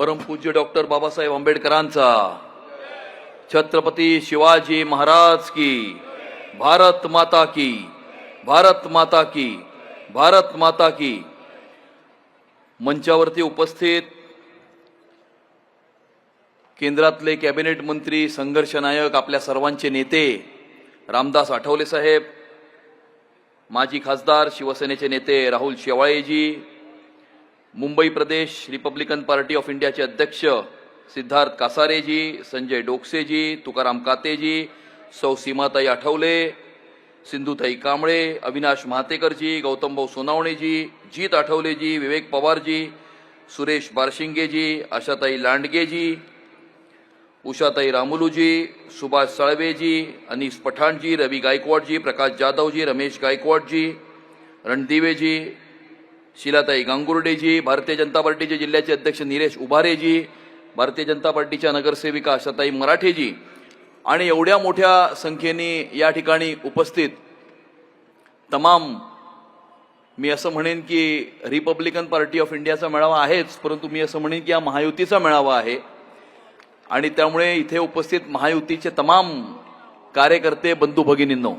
परमपूज्य डॉक्टर बाबासाहेब आंबेडकरांचा. छत्रपती शिवाजी महाराज की भारत माता की भारत माता की भारत माता की. मंचावरती उपस्थित केंद्रातले कॅबिनेट मंत्री संघर्ष नायक आपल्या सर्वांचे नेते रामदास आठवले साहेब माजी खासदार शिवसेनेचे नेते राहुल शेवाळेजी मुंबई प्रदेश रिपब्लिकन पार्टी ऑफ इंडियाचे अध्यक्ष सिद्धार्थ कासारेजी संजय डोकसेजी तुकाराम कातेजी सौ सीमाताई आठवले सिंधुताई कांबळे अविनाश महातेकरजी गौतमभाऊ सोनावणेजी जीत आठवलेजी विवेक पवारजी सुरेश बारशिंगेजी आशाताई लांडगेजी उषाताई रामुलूजी सुभाष साळवेजी अनिस पठाणजी रवी गायकवाडजी प्रकाश जाधवजी रमेश गायकवाडजी रणदिवेजी शिलाताई गांगुर्डेजी भारतीय जनता पार्टीचे जिल्ह्याचे अध्यक्ष निलेश उभारेजी भारतीय जनता पार्टीच्या नगरसेविका आशाताई मराठेजी आणि एवढ्या मोठ्या संख्येने या ठिकाणी उपस्थित तमाम मी असं म्हणेन की रिपब्लिकन पार्टी ऑफ इंडियाचा मेळावा आहेच परंतु मी असं म्हणेन की हा महायुतीचा मेळावा आहे. आणि त्यामुळे इथे उपस्थित महायुतीचे तमाम कार्यकर्ते बंधू भगिनींनो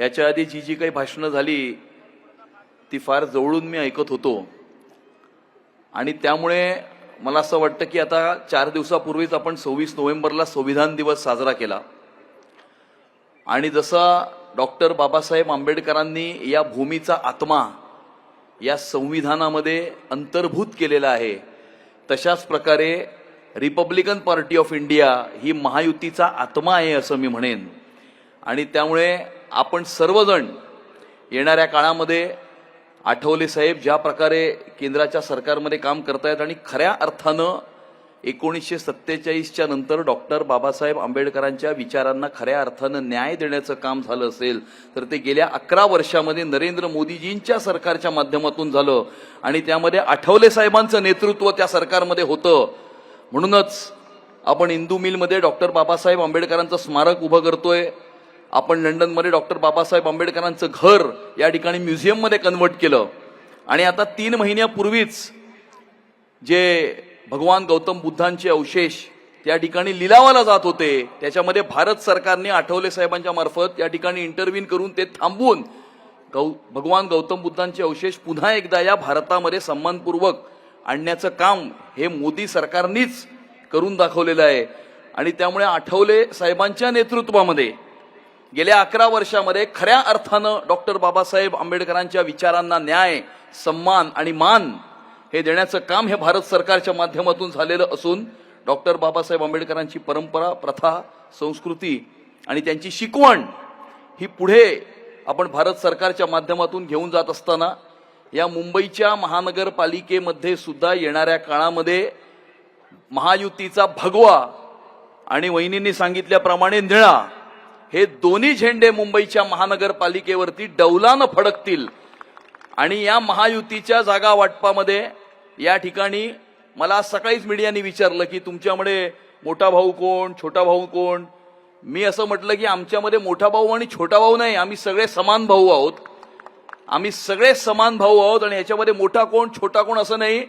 याच्या आधी जी जी काही भाषणं झाली ती फार जवळून मी ऐकत होतो. आणि त्यामुळे मला असं वाटतं की आता चार दिवसापूर्वीच आपण सव्वीस नोव्हेंबरला संविधान दिवस साजरा केला. आणि जसा डॉक्टर बाबासाहेब आंबेडकरांनी या भूमीचा आत्मा या संविधानामध्ये अंतर्भूत केलेला आहे तशाच प्रकारे रिपब्लिकन पार्टी ऑफ इंडिया ही महायुतीचा आत्मा आहे असं मी म्हणेन. आणि त्यामुळे आपण सर्वजण येणाऱ्या काळामध्ये आठवले साहेब ज्या प्रकारे केंद्राच्या सरकारमध्ये काम करतायत आणि खऱ्या अर्थानं एकोणीसशे सत्तेचाळीसच्या नंतर डॉक्टर बाबासाहेब आंबेडकरांच्या विचारांना खऱ्या अर्थानं न्याय देण्याचं काम झालं असेल तर ते गेल्या अकरा वर्षामध्ये नरेंद्र मोदीजींच्या सरकारच्या माध्यमातून झालं आणि त्यामध्ये आठवले साहेबांचं नेतृत्व त्या सरकारमध्ये होतं. म्हणूनच आपण इंदू मिलमध्ये डॉक्टर बाबासाहेब आंबेडकरांचं स्मारक उभं करतोय. आपण लंडनमध्ये डॉक्टर बाबासाहेब आंबेडकरांचं घर या ठिकाणी म्युझियममध्ये कन्वर्ट केलं. आणि आता तीन महिन्यापूर्वीच जे भगवान गौतम बुद्धांचे अवशेष त्या ठिकाणी लिलावाला जात होते त्याच्यामध्ये भारत सरकारने आठवले साहेबांच्या मार्फत या ठिकाणी इंटरव्हिन करून ते थांबवून गौ भगवान गौतम बुद्धांचे अवशेष पुन्हा एकदा या भारतामध्ये सन्मानपूर्वक आणण्याचं काम हे मोदी सरकारनीच करून दाखवलेलं आहे. आणि त्यामुळे आठवले साहेबांच्या नेतृत्वामध्ये गेल्या अकरा वर्षामध्ये खऱ्या अर्थानं डॉक्टर बाबासाहेब आंबेडकरांच्या विचारांना न्याय सन्मान आणि मान हे देण्याचं काम हे भारत सरकारच्या माध्यमातून झालेलं असून डॉक्टर बाबासाहेब आंबेडकरांची परंपरा प्रथा संस्कृती आणि त्यांची शिकवण ही पुढे आपण भारत सरकारच्या माध्यमातून घेऊन जात असताना या मुंबईच्या महानगरपालिकेमध्ये सुद्धा येणाऱ्या काळामध्ये महायुतीचा भगवा आणि वहिनींनी सांगितल्याप्रमाणे निळा हे दोन्ही झेंडे मुंबईच्या महानगरपालिकेवरती डौलानं फडकतील. आणि या महायुतीच्या जागा वाटपामध्ये या ठिकाणी मला सकाळीच मीडियाने विचारलं की तुमच्यामध्ये मोठा भाऊ कोण छोटा भाऊ कोण? मी असं म्हटलं की आमच्यामध्ये मोठा भाऊ आणि छोटा भाऊ नाही आम्ही सगळे समान भाऊ आहोत. आम्ही सगळे समान भाऊ आहोत आणि याच्यामध्ये मोठा कोण छोटा कोण असं नाही.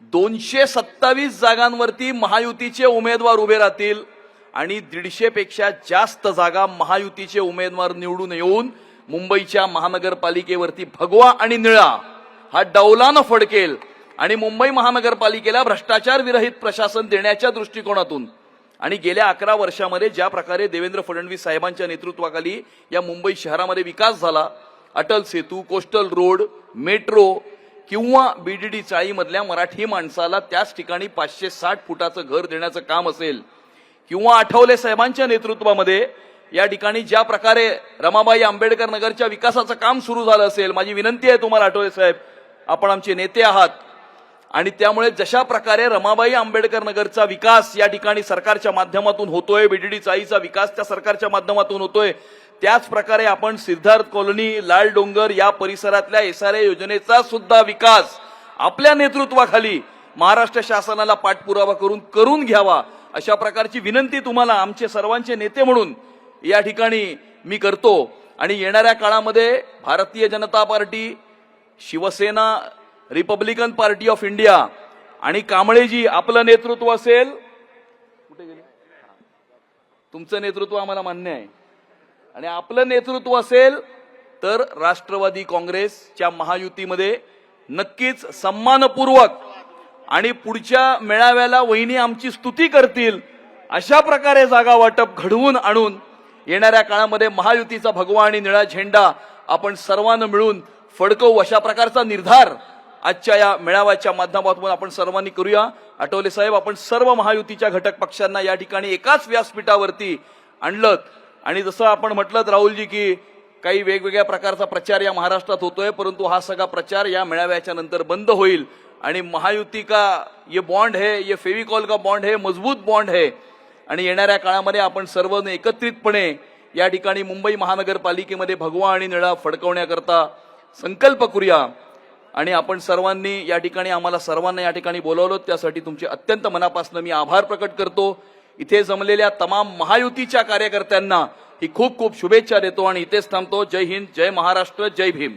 दोनशे सत्तावीस जागांवरती महायुतीचे उमेदवार उभे राहतील. आणि दीडशेपेक्षा जास्त जागा महायुतीचे उमेदवार निवडून येऊन मुंबईच्या महानगरपालिकेवरती भगवा आणि निळा हा डौलानं फडकेल आणि मुंबई महानगरपालिकेला भ्रष्टाचार विरहित प्रशासन देण्याच्या दृष्टिकोनातून आणि गेल्या अकरा वर्षामध्ये ज्या प्रकारे देवेंद्र फडणवीस साहेबांच्या नेतृत्वाखाली या मुंबई शहरामध्ये विकास झाला Atal Setu coastal road metro किंवा बीडीडी चाळीमधल्या मराठी माणसाला त्याच ठिकाणी पाचशे साठ फुटाचं घर देण्याचं काम असेल किंवा आठवले साहेबांच्या नेतृत्वामध्ये या ठिकाणी ज्या प्रकारे रमाबाई आंबेडकर नगरच्या विकासाचं काम सुरू झालं असेल माझी विनंती आहे तुम्हाला आठवले साहेब आपण आमचे नेते आहात. आणि त्यामुळे जशा प्रकारे रमाबाई आंबेडकर नगरचा विकास या ठिकाणी सरकारच्या माध्यमातून होतोय बीडीडी चाळीचा विकास त्या सरकारच्या माध्यमातून होतोय त्याच प्रकारे आपण सिद्धार्थ कॉलनी लाल डोंगर या परिसरातल्या एसआरए योजनेचा सुद्धा विकास आपल्या नेतृत्वाखाली महाराष्ट्र शासनाला पाठपुरावा करून करून घ्यावा. अशा प्रकारची विनंती तुम्हाला आमचे सर्वांचे नेते म्हणून या ठिकाणी मी करतो. आणि येणाऱ्या काळामध्ये Bharatiya Janata party Shivsena republican party of India आणि कांबळेजी आपलं नेतृत्व असेल. कुठे गेले? तुमचं नेतृत्व आम्हाला मान्य आहे. आणि आपलं नेतृत्व असेल तर राष्ट्रवादी काँग्रेसच्या महायुतीमध्ये नक्कीच सन्मानपूर्वक आणि पुढच्या मेळाव्याला वहिनी आमची स्तुती करतील अशा प्रकारे जागा वाटप घडवून आणून येणाऱ्या काळामध्ये महायुतीचा भगवा आणि निळा झेंडा आपण सर्वांना मिळून फडकवू अशा प्रकारचा निर्धार आजच्या या मेळाव्याच्या माध्यमातून आपण सर्वांनी करूया. आठवले साहेब आपण सर्व महायुतीच्या घटक पक्षांना या ठिकाणी एकाच व्यासपीठावरती आणलं आणि जसं आपण म्हटलं राहुलजी की काही वेगवेगळ्या प्रकारचा प्रचार या महाराष्ट्रात होतोय परंतु हा सगळा प्रचार या मेळाव्याच्या नंतर बंद होईल. आणि महायुती का ये बॉन्ड है ये फेविकॉल का बॉन्ड है मजबूत बॉन्ड है. आणि येणाऱ्या काळामध्ये आपण सर्व एकत्रितपणे या ठिकाणी मुंबई महानगरपालिकेमध्ये भगवा आणि निळा फडकवण्याकरता संकल्प करूया. आणि आपण सर्वांनी या ठिकाणी आम्हाला सर्वांना या ठिकाणी बोलवलं त्यासाठी तुमचे अत्यंत मनापासून मी आभार प्रकट करतो. इथे जमलेल्या तमाम महायुतीच्या कार्यकर्त्यांना ही खूप खूप शुभेच्छा देतो आणि इथेच थांबतो. जय हिंद जय महाराष्ट्र जय भीम.